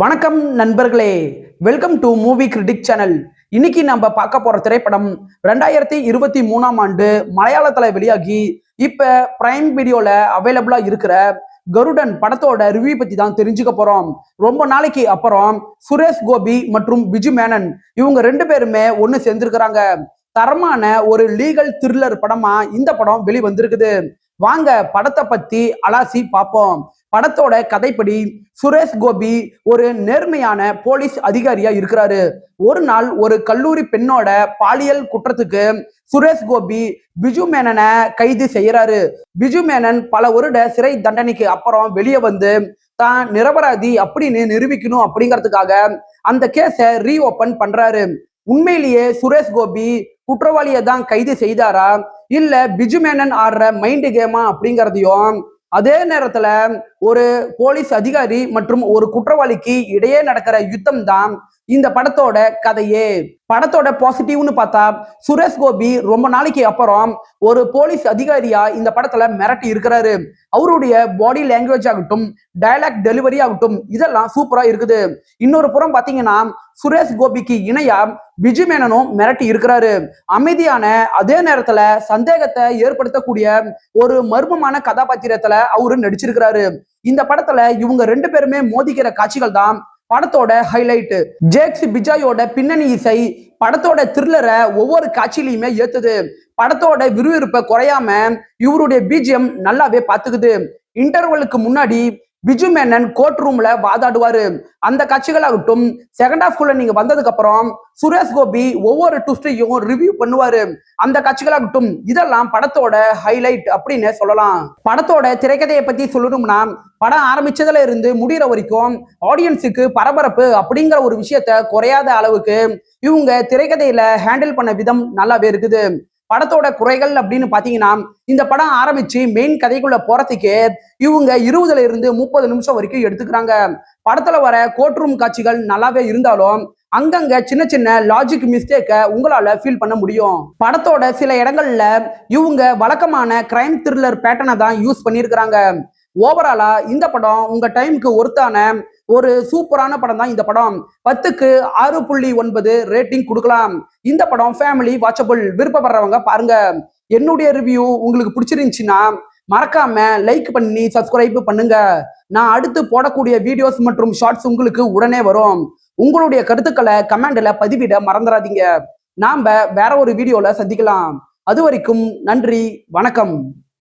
வணக்கம் நண்பர்களே. Welcome to movie critic channel இன்னைக்கு நம்ம பார்க்க போற திரைப்படம் ரெண்டாயிரத்தி இருபத்தி மூணாம் ஆண்டு மலையாளத்துல வெளியாகி இப்ப பிரைம் வீடியோல அவைலபிளா இருக்கிற கருடன் படத்தோட ரிவ்யூ பத்தி தான் தெரிஞ்சுக்க போறோம். ரொம்ப நாளைக்கு அப்புறம் சுரேஷ் கோபி மற்றும் பிஜு மேனன் இவங்க ரெண்டு பேருமே ஒன்னு சேர்ந்திருக்கிறாங்க. தரமான ஒரு லீகல் த்ரில்லர் படமா இந்த படம் வெளிவந்திருக்குது. வாங்க படத்தை பத்தி அலாசி பார்ப்போம். படத்தோட கதைப்படி சுரேஷ் கோபி ஒரு நேர்மையான போலீஸ் அதிகாரியா இருக்கிறாரு. ஒரு நாள் ஒரு கல்லூரி பெண்ணோட பாலியல் குற்றத்துக்கு சுரேஷ் கோபி பிஜு மேனனை கைது செய்யறாரு. பிஜு மேனன் பல வருட சிறை தண்டனைக்கு அப்புறம் வெளியே வந்து தான் நிரபராதி அப்படின்னு நிரூபிக்கணும் அப்படிங்கிறதுக்காக அந்த கேஸை ரீஓபன் பண்றாரு. உண்மையிலேயே சுரேஷ் கோபி குற்றவாளியை தான் கைது செய்தாரா? இல்ல பிஜு மேனன் ஆடுற மைண்ட் கேமா அப்படிங்கிறதையும் அதே நேரத்துல ஒரு போலீஸ் அதிகாரி மற்றும் ஒரு குற்றவாளிக்கு இடையே நடக்கிற யுத்தம் தான் இந்த படத்தோட கதையே. படத்தோட பாசிட்டிவ்னு பார்த்தா சுரேஷ் கோபி ரொம்ப நாளைக்கு அப்புறம் ஒரு போலீஸ் அதிகாரியா இந்த படத்துல மிரட்டி இருக்கிறாரு. அவருடைய பாடி லாங்குவேஜ் ஆகட்டும் டயலாக் டெலிவரி ஆகட்டும் இதெல்லாம் சூப்பரா இருக்குது. இன்னொரு புறம் பாத்தீங்கன்னா சுரேஷ் கோபிக்கு இணையா பிஜு மேனனும் மிரட்டி இருக்கிறாரு. அமைதியான அதே நேரத்துல சந்தேகத்தை ஏற்படுத்தக்கூடிய ஒரு மர்மமான கதாபாத்திரத்துல அவரு நடிச்சிருக்கிறாரு. இந்த படத்துல இவங்க ரெண்டு பேருமே மோதிக்கிற காட்சிகள் தான் படத்தோட ஹைலைட் ஜேக்ஸ் பிஜாயோட பின்னணி இசை படத்தோட த்ரில்லரை ஒவ்வொரு காட்சியிலையுமே ஏத்துது. படத்தோட விறுவிறுப்பை குறையாம இவருடைய பிஜிஎம் நல்லாவே பாத்துக்குது இன்டர்வலுக்கு முன்னாடி பிஜு மேனன் கோர்ட் ரூம்ல வாதாடுவாரு. அந்த காட்சிகளாகட்டும் செகண்ட் ஹாஃப்குள்ள நீங்க வந்ததுக்கு அப்புறம் சுரேஷ் கோபி ஒவ்வொரு ட்விஸ்டையும் ரிவ்யூ பண்ணுவாரு. அந்த கட்சிகளாகட்டும் இதெல்லாம் படத்தோட ஹைலைட் அப்படின்னு சொல்லலாம். படத்தோட திரைக்கதையை பத்தி சொல்லணும்னா படம் ஆரம்பிச்சதுல இருந்து முடிகிற வரைக்கும் ஆடியன்ஸுக்கு பரபரப்பு அப்படிங்கிற ஒரு விஷயத்த குறையாத அளவுக்கு இவங்க திரைக்கதையில ஹேண்டில் பண்ண விதம் நல்லாவே இருக்குது. படத்தோட குறைகள் அப்படின்னு பாத்தீங்கன்னா இந்த படம் ஆரம்பிச்சு மெயின் கதைக்குள்ள போறதுக்கு இவங்க இருபதுல இருந்து முப்பது நிமிஷம் வரைக்கும் எடுத்துக்கிறாங்க. படத்துல வர கோர்ட் ரூம் காட்சிகள் நல்லாவே இருந்தாலும் அங்கங்க சின்ன சின்ன லாஜிக் மிஸ்டேக்கை உங்களால ஃபீல் பண்ண முடியும். படத்தோட சில இடங்கள்ல இவங்க வழக்கமான கிரைம் த்ரில்லர் பேட்டர்னை தான் யூஸ் பண்ணியிருக்கிறாங்க. ஓவராலா இந்த படம் உங்க டைமுக்கு ஒருத்தான ஒரு சூப்பரான படம் தான் இந்த படம். பத்துக்கு ஆறு புள்ளி ஒன்பது ரேட்டிங் கொடுக்கலாம். இந்த படம் ஃபேமிலி வாட்சபிள் விருப்பப்படுறவங்க பாருங்க. என்னுடைய ரிவ்யூ உங்களுக்கு பிடிச்சிருந்துச்சுன்னா மறக்காம லைக் பண்ணி சப்ஸ்கிரைப் பண்ணுங்க. நான் அடுத்து போடக்கூடிய வீடியோஸ் மற்றும் ஷார்ட்ஸ் உங்களுக்கு உடனே வரும். உங்களுடைய கருத்துக்களை கமெண்ட்ல பதிவிட மறந்துடாதீங்க நாம வேற ஒரு வீடியோல சந்திக்கலாம். அது வரைக்கும் நன்றி வணக்கம்.